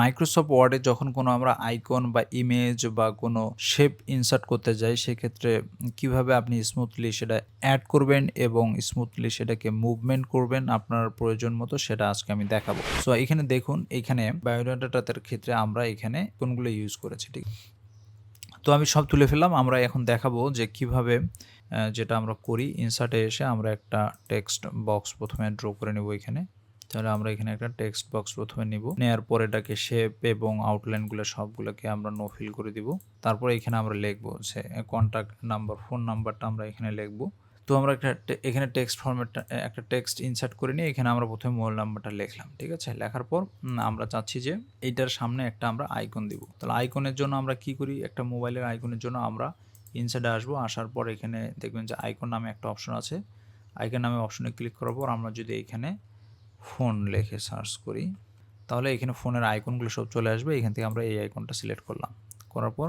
Microsoft ওয়ার্ডে যখন কোনো আমরা আইকন বা ইমেজ বা কোনো শেপ ইনসার্ট করতে যাই, সেক্ষেত্রে কীভাবে আপনি স্মুথলি সেটা অ্যাড করবেন এবং স্মুথলি সেটাকে মুভমেন্ট করবেন আপনার প্রয়োজন মতো, সেটা আজকে আমি দেখাবো। সো এখানে দেখুন, এখানে বায়োডাটাটার ক্ষেত্রে আমরা এখানে কোনগুলো ইউজ করেছি, ঠিক তো আমি সব তুলে ফেললাম, আমরা এখন দেখাবো যে কীভাবে যেটা আমরা করি। ইনসার্টে এসে আমরা একটা টেক্সট বক্স প্রথমে ড্র করে নেব এখানে। তাহলে আমরা এখানে একটা টেক্সট বক্স প্রথমে নিব। নেওয়ার পর এটাকে শেপ এবং আউটলাইনগুলো সবগুলোকে আমরা নো ফিল করে দিব। তারপরে এখানে আমরা লিখব যে কন্ট্যাক্ট নাম্বার ফোন নাম্বারটা আমরা এখানে লিখব। তো আমরা একটা এখানে টেক্সট ফরম্যাটটা একটা টেক্সট ইনসার্ট করে নিয়ে এখানে আমরা প্রথমে মোবাইল নাম্বারটা লিখলাম, ঠিক আছে? লেখার পর আমরা চাচ্ছি যে এইটার সামনে একটা আমরা আইকন দিব। তাহলে আইকনের জন্য আমরা কি করি? একটা মোবাইলের আইকনের জন্য আমরা ইনসার্টে আসব। আসার পর এখানে দেখবেন যে আইকন নামে একটা অপশন আছে। আইকন নামে অপশনে ক্লিক করার পর আমরা যদি এখানে ফোন লিখে সার্চ করি, তাহলে এখানে ফোনের আইকনগুলো সব চলে আসবে, এখান থেকে আমরা এই আইকনটা সিলেক্ট করলাম। করার পর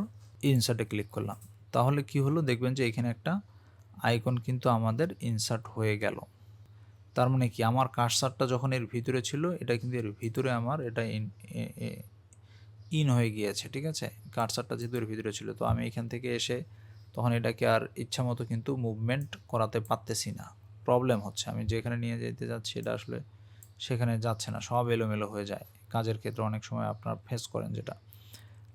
ইনসার্টে ক্লিক করলাম। তাহলে কি হলো? দেখবেন যে এখানে একটা আইকন কিন্তু আমাদের ইনসার্ট হয়ে গেল। তার মানে কি? আমার কার্সারটা যখন এর ভিতরে ছিল, এটা কিন্তু এর ভিতরে আমার এটা ইন ইন হয়ে গিয়েছে, ঠিক আছে? কার্সারটা যেহেতু এর ভিতরে ছিল, তো আমি এখান থেকে এসে তখন এটাকে আর ইচ্ছা মতো কিন্তু মুভমেন্ট করাতে পারতেছি না। প্রবলেম হচ্ছে, আমি যেখানে নিয়ে যেতে যাচ্ছি, এটা আসলে সেখানে যাচ্ছে না, সব এলোমেলো হয়ে যায়। কাজের ক্ষেত্রে অনেক সময় আপনার ফেস করেন যেটা।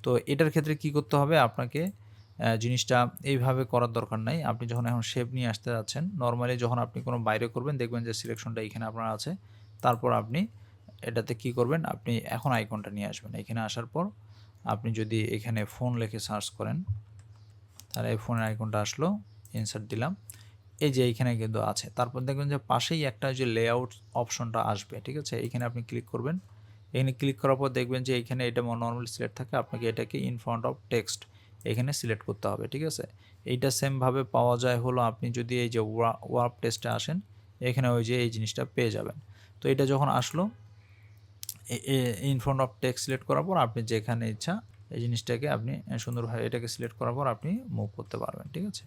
তো এটার ক্ষেত্রে কি করতে হবে? আপনাকে জিনিসটা এইভাবে করার দরকার নাই। আপনি যখন এখন শেপ নিয়ে আসতে যাচ্ছেন নর্মালি যখন আপনি কোনো বাইরে করবেন, দেখবেন যে সিলেকশনটা এখানে আপনার আছে। তারপর আপনি এটাতে কি করবেন? আপনি এখন আইকনটা নিয়ে আসবেন। এখানে আসার পর আপনি যদি এখানে ফোন লিখে সার্চ করেন, তাহলে এই ফোনের আইকনটা আসলো ইনসার্ট দিলাম। এই যে এইখানে কিন্তু আছে। তারপর দেখবেন যে পাশেই একটা যে লেআউট অপশনটা আসবে, ঠিক আছে? এখানে আপনি ক্লিক করবেন। এখানে ক্লিক করার পর দেখবেন যে এখানে এটা নর্মাল সিলেক্ট থাকে, আপনাকে এটাকে ইন ফ্রন্ট অফ টেক্সট এখানে সিলেক্ট করতে হবে, ঠিক আছে? এইটা সেমভাবে পাওয়া যায় হলো আপনি যদি এই যে ওয়ার্প টেস্টে আসেন, এখানে ওই যে এই জিনিসটা পেয়ে যাবেন। তো এটা যখন আসলো in front of text select করার পর আপনি যেখানে ইচ্ছা এই জিনিসটাকে আপনি সুন্দরভাবে এটাকে সিলেক্ট করার পর আপনি মুভ করতে পারবেন, ঠিক আছে?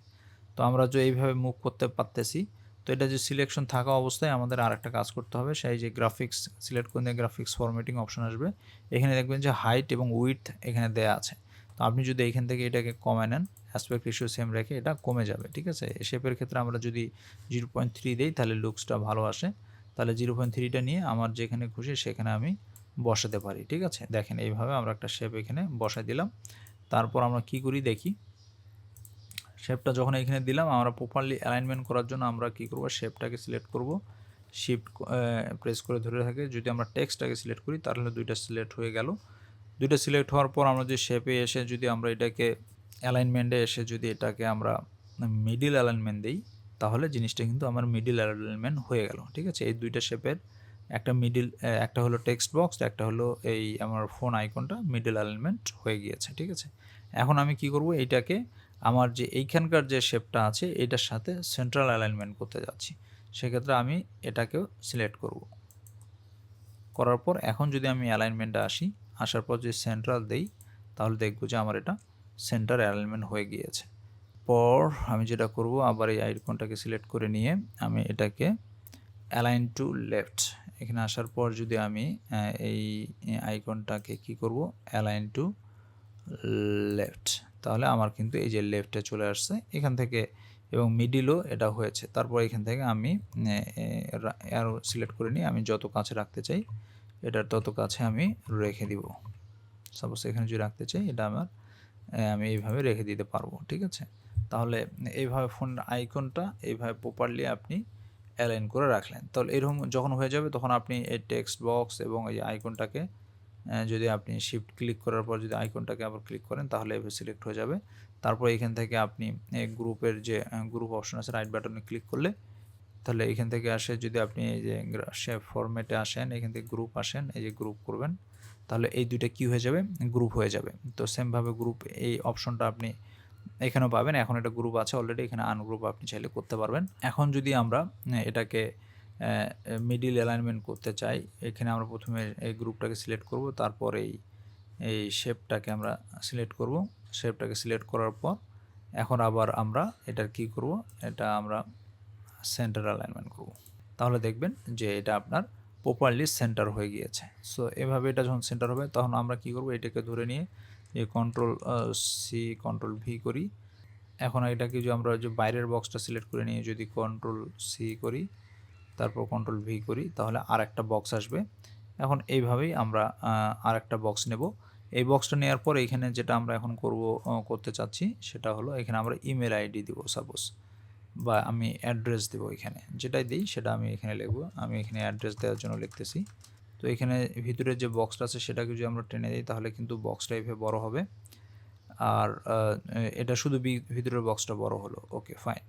তো আমরা যে এইভাবে মুভ করতে পারতেছি, তো এটা যে সিলেকশন থাকা অবস্থায় আমাদের আরেকটা কাজ করতে হবে, সেই যে গ্রাফিক্স সিলেক্ট করে গ্রাফিক্স ফরম্যাটিং অপশন আসবে। এখানে দেখবেন যে হাইট এবং উইথ এখানে দেয়া আছে। তো আপনি যদি এখান থেকে এটাকে কমে নেন অ্যাসপেক্ট রেশিও সেম রেখে এটা কমে যাবে, ঠিক আছে? শেপের ক্ষেত্রে আমরা যদি জিরো পয়েন্ট থ্রি দিই, তাহলে লুকসটা ভালো আসে। তাহলে জিরো পয়েন্ট থ্রিটা নিয়ে আমার যেখানে খুশি সেখানে আমি বসাতে পারি, ঠিক আছে? দেখেন এইভাবে আমরা একটা শেপ এখানে বসাই দিলাম। তারপর আমরা কি করি দেখি? শেপটা যখন এখানে দিলাম, আমরা প্রপারলি অ্যালাইনমেন্ট করার জন্য আমরা কি করব? শেপটাকে সিলেক্ট করব। শিফট প্রেস করে ধরে থাকে। যদি আমরা টেক্সটটাকে সিলেক্ট করি, তাহলে দুইটা সিলেক্ট হয়ে গেল। দুইটা সিলেক্ট হওয়ার পর আমরা যে শেপে এসে যদি আমরা এটাকে অ্যালাইনমেন্টে এসে যদি এটাকে আমরা মিডিল অ্যালাইনমেন্ট দিই, তাহলে জিনিসটা কিন্তু আমার মিডিল অ্যালাইনমেন্ট হয়ে গেল, ঠিক আছে? এই দুইটা শেপের একটা মিডিল একটা হলো টেক্সট বক্স একটা হলো এই আমার ফোন আইকনটা মিডিল অ্যালাইনমেন্ট হয়ে গিয়েছে, ঠিক আছে? এখন আমি কি করব? এইটাকে আমার যে এইখানকার যে শেপটা আছে, এটার সাথে সেন্ট্রাল অ্যালাইনমেন্ট করতে যাচ্ছি। সেক্ষেত্রে আমি এটাকেও সিলেক্ট করব। করার পর এখন যদি আমি অ্যালাইনমেন্টে আসি, আসার পর যদি সেন্ট্রাল দেই, তাহলে দেখব যে আমার এটা সেন্টার অ্যালাইনমেন্ট হয়ে গিয়েছে। পর আমি যেটা করব, আবার এই আইকনটাকে সিলেক্ট করে নিয়ে আমি এটাকে অ্যালাইন টু লেফট এখানে আসার পর যদি আমি এই আইকনটাকে কি করব? অ্যালাইন টু লেফট তাহলে আমার কিন্তু এই যে লেফটে চলে আসছে, এখান থেকে এবং মিডিলও এটা হয়েছে। তারপর এখান থেকে আমি অ্যারো সিলেক্ট করে নিই আমি যত কাছে রাখতে চাই, এটার তত কাছে আমি রেখে দিব। সাপোজ এখানে যদি রাখতে চাই, এটা আমার আমি এইভাবে রেখে দিতে পারব, ঠিক আছে? তাহলে এইভাবে ফোন আইকনটা এইভাবে প্রপারলি আপনি অ্যালাইন করে রাখলেন। তাহলে এরকম যখন হয়ে যাবে, তখন আপনি এই টেক্সট বক্স এবং এই আইকনটাকে যদি আপনি শিফট ক্লিক করার পর যদি আইকনটাকে আবার ক্লিক করেন, তাহলে এভাবে সিলেক্ট হয়ে যাবে। তারপর এখান থেকে আপনি গ্রুপের যে গ্রুপ অপশন আছে রাইট বাটনে ক্লিক করলে, তাহলে এখান থেকে আসে, যদি আপনি এই যে শেপ ফরম্যাটে আসেন, এখান থেকে গ্রুপ আসেন, এই যে গ্রুপ করবেন, তাহলে এই দুইটা কি হয়ে যাবে? গ্রুপ হয়ে যাবে। তো সেমভাবে গ্রুপ এই অপশনটা আপনি এখানেও পাবেন। এখন এটা গ্রুপ আছে অলরেডি এখানে আনগ্রুপ আপনি চাইলে করতে পারবেন। এখন যদি আমরা এটাকে মিডিল অ্যালাইনমেন্ট করতে চাই, এখানে আমরা প্রথমে এই গ্রুপটাকে সিলেক্ট করব, তারপর এই এই শেপটাকে আমরা সিলেক্ট করব। শেপটাকে সিলেক্ট করার পর এখন আবার আমরা এটার কি করব? এটা আমরা সেন্টার অ্যালাইনমেন্ট করব। তাহলে দেখবেন যে এটা আপনার প্রপারলি সেন্টার হয়ে গিয়েছে। সো এভাবে এটা যখন সেন্টার হবে, তখন আমরা কি করব? এটাকে ধরে নিয়ে যে কন্ট্রোল সি কন্ট্রোল ভি করি। এখন এটাকে যে আমরা যে বাইরের বক্সটা সিলেক্ট করে নিয়ে যদি কন্ট্রোল সি করি তারপর কন্ট্রোল ভি করি, তাহলে আর একটা বক্স আসবে। এখন এইভাবেই আমরা আর একটা বক্স নেব। এই বক্সটা নেওয়ার পর এখানে যেটা আমরা এখন করব করতে চাচ্ছি, সেটা হলো এখানে আমরা ইমেল আইডি দিব সাপোজ বা আমি অ্যাড্রেস দেবো এখানে। যেটাই দিই, সেটা আমি এখানে লিখব। আমি এখানে অ্যাড্রেস দেওয়ার জন্য লিখতেছি। তো এখানে ভিতরে যে বক্সটা আছে, সেটাকে যদি আমরা টেনে দিই, তাহলে কিন্তু বক্সটা এভাবে বড় হবে। আর এটা শুধু ভিতরের বক্সটা বড় হলো। ওকে ফাইন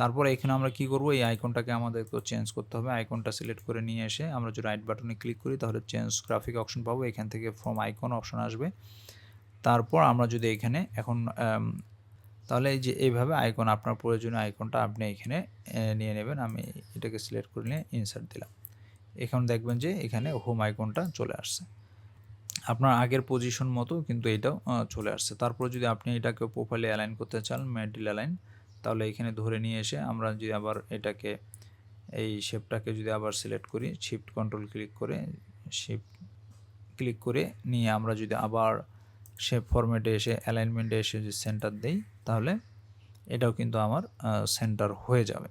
তারপরে এখানে আমরা কি করব? এই আইকনটাকে আমাদের তো চেঞ্জ করতে হবে। আইকনটা সিলেক্ট করে নিয়ে এসে আমরা যদি রাইট বাটনে ক্লিক করি, তাহলে চেঞ্জ গ্রাফিক অপশন পাবো। এখান থেকে ফ্রম আইকন অপশন আসবে। তারপর আমরা যদি এখানে এখন তাহলে এই যে এইভাবে আইকন আপনার প্রয়োজনীয় আইকনটা আপনি এখানে নিয়ে নেবেন। আমি এটাকে সিলেক্ট করে নিয়ে ইনসার্ট দিলাম। এখন দেখবেন যে এখানে হোম আইকনটা চলে আসছে। আপনার আগের পজিশন মতো কিন্তু এটাও চলে আসছে। তারপর যদি আপনি এটাকে প্রোফাইলে অ্যালাইন করতে চান মেডিল অ্যালাইন তাহলে এখানে ধরে নিয়ে এসে আমরা যদি আবার এটাকে, এই শেপটাকে যদি আবার সিলেক্ট করি শিফট কন্ট্রোল ক্লিক করে শিফট ক্লিক করে নিয়ে আমরা যদি আবার শেপ ফরম্যাটে এসে অ্যালাইনমেন্টে এসে যদি সেন্টার দেই, তাহলে এটাও কিন্তু আমার সেন্টার হয়ে যাবে।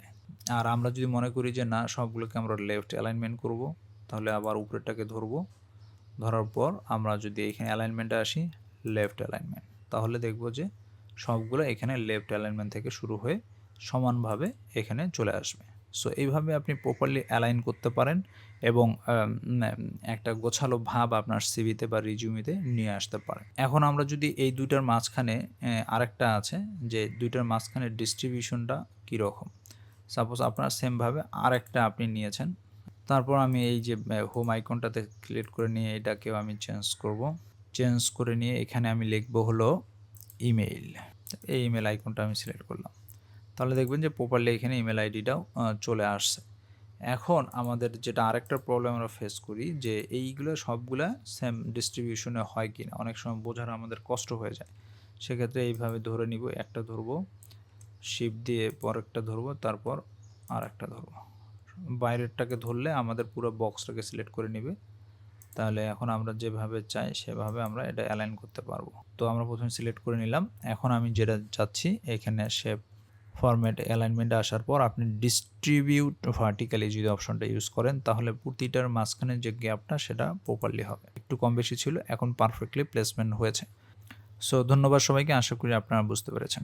আর আমরা যদি মনে করি যে না, সবগুলোকে আমরা লেফট অ্যালাইনমেন্ট করব, তাহলে আবার উপরেরটাকে ধরবো। ধরার পর আমরা যদি এখানে অ্যালাইনমেন্টে আসি লেফট অ্যালাইনমেন্ট তাহলে দেখব যে সবগুলো এখানে লেফট অ্যালাইনমেন্ট থেকে শুরু হয়ে সমানভাবে এখানে চলে আসবে। সো এইভাবে আপনি প্রপারলি অ্যালাইন করতে পারেন এবং একটা গোছালো ভাব আপনার সিভিতে বা রিজিউমিতে নিয়ে আসতে পারেন। এখন আমরা যদি এই দুইটার মাঝখানে আরেকটা আছে যে দুইটার মাঝখানে ডিস্ট্রিবিউশনটা কীরকম? সাপোজ আপনার সেমভাবে আরেকটা আপনি নিয়েছেন। তারপর আমি এই যে হোম আইকনটাতে ক্লিক করে নিয়ে এটাকেও আমি চেঞ্জ করব। চেঞ্জ করে নিয়ে এখানে আমি লিখব হলো ইমেইল। এই ইমেল আইকনটা আমি সিলেক্ট করলাম। তাহলে দেখবেন যে প্রপারলি এখানে ইমেল আইডিটাও চলে আসছে। এখন আমাদের যেটা আরেকটা প্রবলেম আমরা ফেস করি যে এইগুলো সবগুলা সেম ডিস্ট্রিবিউশনে হয় কি না অনেক সময় বোঝার আমাদের কষ্ট হয়ে যায়। সেক্ষেত্রে এইভাবে ধরে নিব, একটা ধরবো শিপ দিয়ে পর একটা ধরবো, তারপর আর একটা ধরবো। বাইরেরটাকে ধরলে আমাদের পুরো বক্সটাকে সিলেক্ট করে নেবে। তাহলে এখন আমরা যেভাবে চাই, সেভাবে আমরা এটা অ্যালাইন করতে পারব। তো আমরা প্রথমে সিলেক্ট করে নিলাম। এখন আমি যেটা চাচ্ছি, এখানে শেপ ফরম্যাট অ্যালাইনমেন্টে আসার পর আপনি ডিস্ট্রিবিউট ভার্টিক্যালি যদি অপশনটা ইউজ করেন, তাহলে প্রতিটার মাঝখানে যে গ্যাপটা সেটা প্রপারলি হবে। একটু কম বেশি ছিল, এখন পারফেক্টলি প্লেসমেন্ট হয়েছে। সো ধন্যবাদ সবাইকে, আশা করি আপনারা বুঝতে পেরেছেন।